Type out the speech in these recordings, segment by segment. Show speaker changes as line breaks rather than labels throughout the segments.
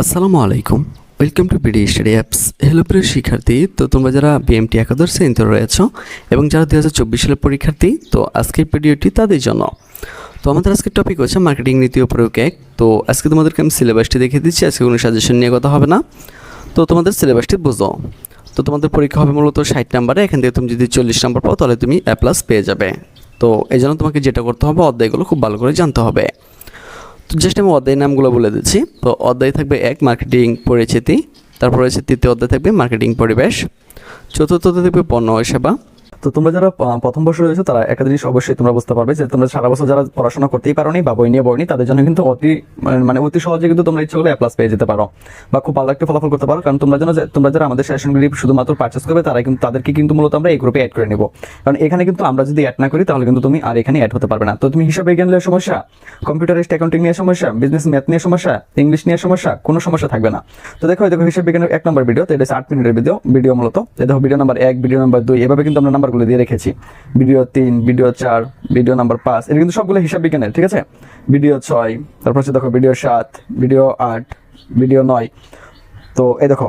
আসসালামু আলাইকুম। Welcome to BD study apps hello প্রিয় শিক্ষার্থী, তো তোমরা যারা বিএমটি একাদশ শ্রেণীতে রয়েছ এবং যারা দু হাজার চব্বিশ সালের পরীক্ষার্থী, তো আজকের ভিডিওটি তাদের জন্য। তো আমাদের আজকের টপিক হচ্ছে মার্কেটিং নীতি ও প্রয়োগ এক। তো আজকে তোমাদেরকে আমি সিলেবাসটি দেখিয়ে দিচ্ছি, আজকে কোনো সাজেশন নিয়ে কথা হবে না। তো তোমাদের সিলেবাসটি বুঝো। তো তোমাদের পরীক্ষা হবে মূলত ষাট নাম্বারে, এখান থেকে তুমি যদি চল্লিশ নাম্বার পাও, তাহলে তুমি অ্যাপ্লাস পেয়ে যাবে। তো এই জন্য তোমাকে যেটা করতে হবে, অধ্যায়গুলো খুব ভালো করে জানতে হবে। তো জাস্ট আমি অধ্যায় নামগুলো বলে দিচ্ছি। তো অধ্যায় থাকবে এক মার্কেটিং পরিচিতি, তারপর রয়েছে তৃতীয় অধ্যায় থাকবে মার্কেটিং পরিবেশ, চতুর্থ থাকবে পণ্য সেবা
তো তোমরা যারা প্রথম বর্ষ রয়েছে, তারা একটা জিনিস অবশ্যই তোমরা বুঝতে পারবে যে তোমরা সারা বছর যারা পড়াশোনা করতেই পারোনি বা বই নিয়ে বইনি তাদের জন্য কিন্তু অতি, মানে- মানে অতি সহজে কিন্তু তোমরা ইচ্ছে করলে প্লাস পেয়ে যেতে পারো বা খুব ভালো একটা ফলাফল করতে পারো। কারণ তোমরা যেন তোমরা যারা আমাদের সেশনগুলি শুধুমাত্র পার্চেস করবে, তারা কিন্তু, তাদেরকে কিন্তু মূলত আমরা এই গ্রুপে অ্যাড করে নিব। কারণ এখানে কিন্তু আমরা যদি অ্যাড না করি, তাহলে কিন্তু তুমি আর এখানে অ্যাড হতে পারবে না। তো তুমি হিসাবে বিজ্ঞান নিয়ে সমস্যা কম্পিউটারিস্ট অ্যাকাউন্টিং নিয়ে সমস্যা বিজনেস ম্যাথ নিয়ে সমস্যা ইংলিশ নিয়ে সমস্যা, কোনো সমস্যা থাকবে না। তো দেখো দেখো, হিসাব বিজ্ঞানের এক নম্বর ভিডিও তো এটা আট মিনিটের ভিডিও ভিডিও মূলত। দেখো ভিডিও নাম্বার এক ভিডিও নাম্বার দুই, এভাবে কিন্তু আমরা নাম্বারগুলো দিয়ে রেখেছি। ভিডিও তিন, ভিডিও চার, ভিডিও নাম্বার পাঁচ এটা কিন্তু সবগুলো হিসাব বিজ্ঞানের, ঠিক আছে? ভিডিও ছয়, তারপর হচ্ছে দেখো ভিডিও সাত, ভিডিও আট, ভিডিও নয়। তো এই দেখো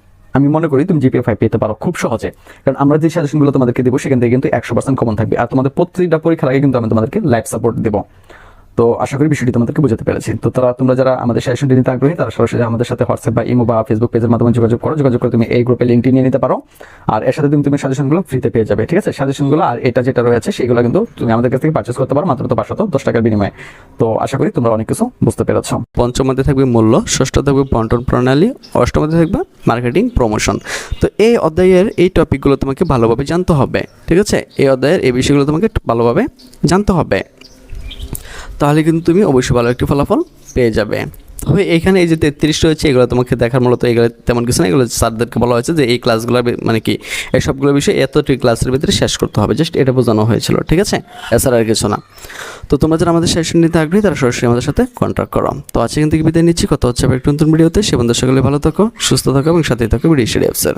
আমি মনে করি তুমি জিপিএ ফাইভ পেতে পারো খুব সহজে। কারণ আমরা যে সাজেশনগুলো তোমাদেরকে দেবো, সেখান থেকে কিন্তু একশো পার্সেন্ট কমন থাকবে। আর তোমাদের প্রত্যেকটা পরীক্ষার আগে কিন্তু আমি তোমাদেরকে লাইফ সাপোর্ট দেবো। তো আশা করি বিষয়টি তোমাদেরকে বুঝতে পেরেছি। তো তারা, তোমরা যারা আমাদের সাজেশনটি নিতে আগ্রহী, তারা সরাসরি আমাদের সাথে হোয়াটসঅ্যাপ বা ইমো বা ফেসবুক পেজের মাধ্যমে যোগাযোগ করো। যোগাযোগ করে তুমি এই গ্রুপে লিঙ্কটি নিয়ে নিতে পারো। আর এর সাথে তুমি তুমি সাজেশনগুলো ফ্রিতে পেয়ে যাবে, ঠিক আছে? সাজেশনগুলো আর এটা যেটা রয়েছে, সেগুলো কিন্তু তুমি আমাদের কাছ থেকে পারচেস করতে পারো, মাত্র তো পাঁচশত দশ টাকার বিনিময়ে। তো আশা করি তোমরা অনেক কিছু বুঝতে পেরেছ।
পঞ্চমতে থাকবে মূল্য ষষ্ঠ থাকবে বন্টন প্রণালী, অষ্টমতে থাকবে মার্কেটিং প্রমোশন তো এই অধ্যায়ের এই টপিকগুলো তোমাকে ভালোভাবে জানতে হবে, ঠিক আছে? এই অধ্যায়ের এই বিষয়গুলো তোমাকে ভালোভাবে জানতে হবে। তাহলে কিন্তু তুমি অবশ্যই ভালো একটি ফলাফল পেয়ে যাবে। তবে এখানে এই যে তেত্রিশ রয়েছে, এগুলো তোমাকে দেখার মূলত এগুলো তেমন কিছু না, এগুলো স্যারদেরকে বলা হয়েছে যে এই ক্লাসগুলো মানে কি, এই সবগুলো বিষয় এতটি ক্লাসের ভিতরে শেষ করতে হবে। জাস্ট এটা বোঝানো হয়েছিল, ঠিক আছে? এছাড়া আর কিছু না। তো তোমরা যারা আমাদের সেশন নিতে আগ্রহী, তারা সরাসরি আমাদের সাথে কন্ট্যাক্ট করো। তো আজকে কিন্তু বিদায় নিচ্ছি। কত হচ্ছে একটু নতুন ভিডিওতে। সে বন্ধু সকলে ভালো থাকো, সুস্থ থাকো এবং সাথেই থাকো ভিডিও স্টেডিয়ামসের